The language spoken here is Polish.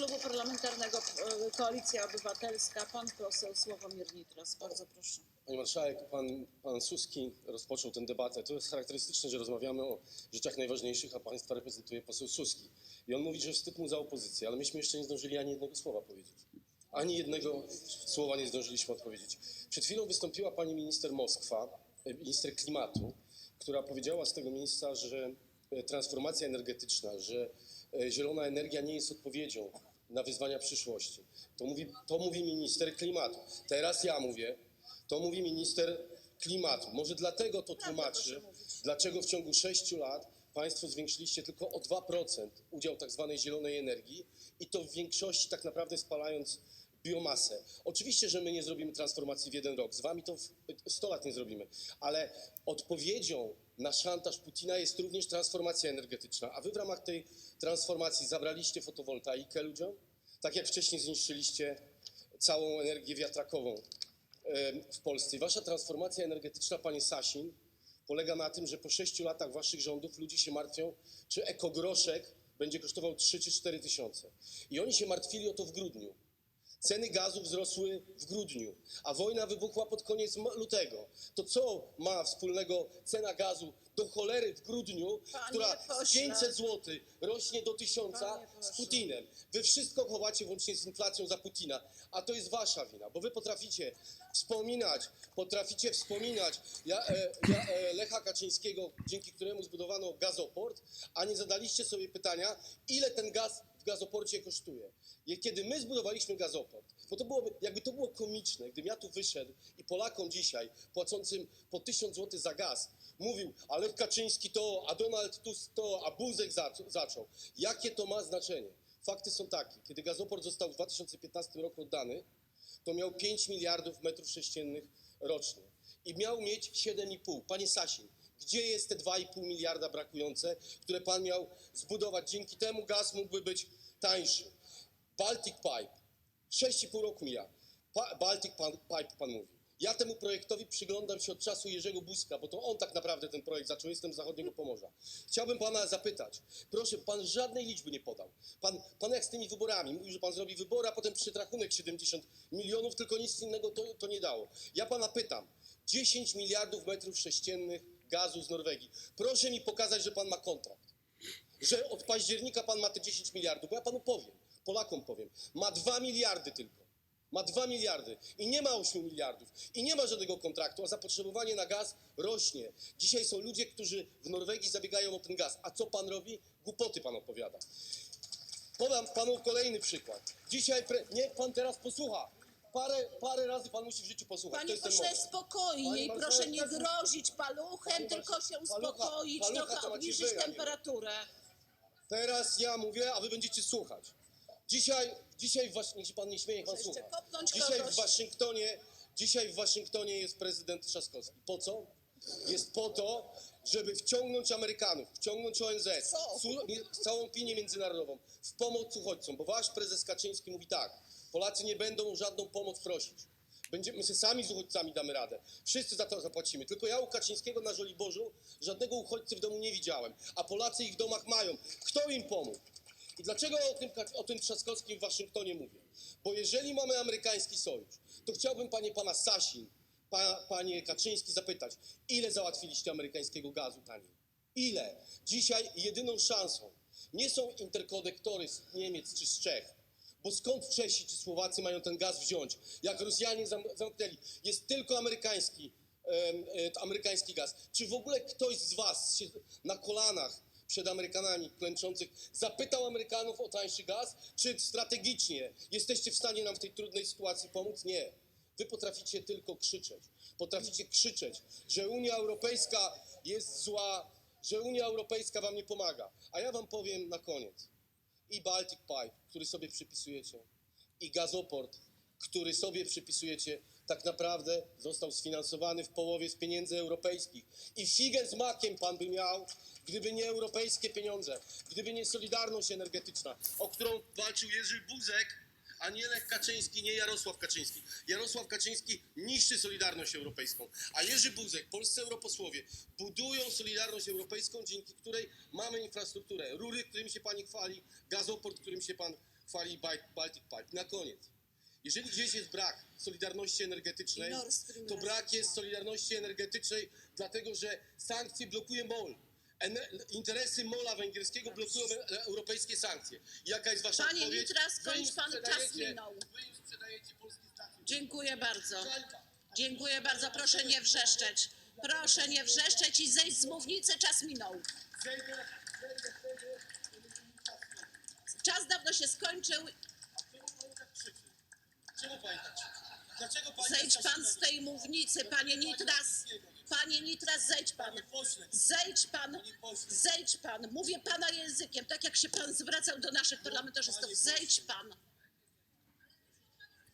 Klubu Parlamentarnego e, Koalicja Obywatelska pan poseł Sławomir Nitras. Bardzo proszę. Pani Marszałek, pan, pan Suski rozpoczął tę debatę. To jest charakterystyczne, że rozmawiamy o rzeczach najważniejszych, a państwa reprezentuje poseł Suski. I on mówi, że wstyd mu za opozycję, ale myśmy jeszcze nie zdążyli ani jednego słowa powiedzieć. Ani jednego słowa nie zdążyliśmy odpowiedzieć. Przed chwilą wystąpiła pani minister Moskwa, e, minister klimatu, która powiedziała z tego miejsca, że e, transformacja energetyczna, że zielona energia nie jest odpowiedzią na wyzwania przyszłości. To mówi, to mówi minister klimatu. Teraz ja mówię, to mówi minister klimatu. Może dlatego to tłumaczy, dlaczego w ciągu 6 lat państwo zwiększyliście tylko o 2% udział tak zwanej zielonej energii i to w większości tak naprawdę spalając biomasę. Oczywiście, że my nie zrobimy transformacji w jeden rok. Z wami to w 100 lat nie zrobimy. Ale odpowiedzią na szantaż Putina jest również transformacja energetyczna. A wy w ramach tej transformacji zabraliście fotowoltaikę ludziom, tak jak wcześniej zniszczyliście całą energię wiatrakową w Polsce. Wasza transformacja energetyczna, panie Sasin, polega na tym, że po sześciu latach waszych rządów ludzie się martwią, czy ekogroszek będzie kosztował 3 czy 4 tysiące. I oni się martwili o to w grudniu. Ceny gazu wzrosły w grudniu, a wojna wybuchła pod koniec lutego. To co ma wspólnego cena gazu do cholery w grudniu, Panie która z pośle. 500 zł rośnie do 1000 Panie z pośle. Putinem? Wy wszystko chowacie włącznie z inflacją za Putina, a to jest wasza wina, bo wy potraficie wspominać, potraficie wspominać ja, e, ja, e, Lecha Kaczyńskiego, dzięki któremu zbudowano gazoport, a nie zadaliście sobie pytania, ile ten gaz w gazoporcie kosztuje. Kiedy my zbudowaliśmy gazoport, bo to byłoby, jakby to było komiczne, gdybym ja tu wyszedł i Polakom dzisiaj, płacącym po 1000 zł za gaz, mówił, a Lech Kaczyński to, a Donald Tusk to, a Buzek zac- zaczął. Jakie to ma znaczenie? Fakty są takie. Kiedy gazoport został w 2015 roku oddany, to miał 5 miliardów metrów sześciennych rocznie i miał mieć 7,5. Panie Sasin, gdzie jest te 2,5 miliarda brakujące, które pan miał zbudować? Dzięki temu gaz mógłby być tańszy. Baltic Pipe, 6,5 roku mija. Pa, Baltic Pipe pan mówi. Ja temu projektowi przyglądam się od czasu Jerzego Buzka, bo to on tak naprawdę ten projekt zaczął, jestem z zachodniego Pomorza. Chciałbym pana zapytać, proszę, pan żadnej liczby nie podał. Pan, pan jak z tymi wyborami, mówił, że pan zrobi wybory, a potem przytrachunek 70 milionów, tylko nic innego to, to nie dało. Ja pana pytam, 10 miliardów metrów sześciennych gazu z Norwegii. Proszę mi pokazać, że pan ma kontrakt że od października pan ma te 10 miliardów, bo ja panu powiem, Polakom powiem, ma 2 miliardy tylko. Ma 2 miliardy i nie ma 8 miliardów i nie ma żadnego kontraktu, a zapotrzebowanie na gaz rośnie. Dzisiaj są ludzie, którzy w Norwegii zabiegają o ten gaz. A co pan robi? Głupoty pan opowiada. Podam panu kolejny przykład. Dzisiaj, pre... niech pan teraz posłucha. Parę, parę razy pan musi w życiu posłuchać. to Panie ten pośle, spokojniej, proszę nie tak- grozić paluchem, tylko się palucha- uspokoić, palucha trochę to macie obniżyć nie temperaturę. Teraz ja mówię, a wy będziecie słuchać. Dzisiaj, dzisiaj w Was, niech się pan nie śmieje, niech pan Jeszcze słucha. kopnąć Dzisiaj kogoś. w Waszyngtonie, dzisiaj w Waszyngtonie jest prezydent Trzaskowski. Po co? Jest po to, żeby wciągnąć Amerykanów, wciągnąć ONZ, Co? su- mi- całą opinię międzynarodową w pomoc uchodźcom, bo wasz prezes Kaczyński mówi tak, Polacy nie będą o żadną pomoc prosić. Będziemy, my sobie sami z uchodźcami damy radę. Wszyscy za to zapłacimy. Tylko ja u Kaczyńskiego na Żoliborzu żadnego uchodźcy w domu nie widziałem, a Polacy ich w domach mają. Kto im pomógł? I dlaczego o tym, o tym Trzaskowskim w Waszyngtonie mówię? Bo jeżeli mamy amerykański sojusz, to chciałbym panie pana Sasin, pa, panie Kaczyński zapytać, ile załatwiliście amerykańskiego gazu taniej? Ile? Dzisiaj jedyną szansą nie są interkonektory z Niemiec czy z Czech, bo skąd Czesi czy Słowacy mają ten gaz wziąć? Jak Rosjanie zam, zamknęli, jest tylko amerykański, e, amerykański gaz. Czy w ogóle ktoś z was się na kolanach przed Amerykanami klęczących zapytał Amerykanów o tańszy gaz? Czy strategicznie jesteście w stanie nam w tej trudnej sytuacji pomóc? Nie. Wy potraficie tylko krzyczeć. Potraficie krzyczeć, że Unia Europejska jest zła, że Unia Europejska wam nie pomaga. A ja wam powiem na koniec. I Baltic Pipe, który sobie przypisujecie, i gazoport, który sobie przypisujecie, tak naprawdę został sfinansowany w połowie z pieniędzy europejskich. I figę z makiem pan by miał, gdyby nie europejskie pieniądze, gdyby nie solidarność energetyczna, o którą walczył Jerzy Buzek, a nie Lech Kaczyński, nie Jarosław Kaczyński. Jarosław Kaczyński niszczy Solidarność Europejską, a Jerzy Buzek, polscy europosłowie budują Solidarność Europejską, dzięki której mamy infrastrukturę, rury, którymi się pani chwali, gazoport, którym się pan chwali Bal- Baltic Pipe. Na koniec. Jeżeli gdzieś jest brak solidarności energetycznej, to brak jest solidarności energetycznej, dlatego że sankcje blokuje MOL. Interesy MOLa węgierskiego blokują e- europejskie sankcje. Jaka jest wasza Panie odpowiedź? Nitras, kończ pan, czas minął. Wy im sprzedajecie polskie stacje. Dziękuję bardzo. Dziękuję bardzo. Proszę nie wrzeszczeć. Proszę nie wrzeszczeć i zejść z mównicy. Czas minął. Czas dawno się skończył. Tak tak pani Zejdź pan tak z tej mównicy, panie Nitras. Panie Nitras, zejdź pan. Zejdź pan. Zejdź pan. Mówię pana językiem, tak jak się pan zwracał do naszych parlamentarzystów. Zejdź pan.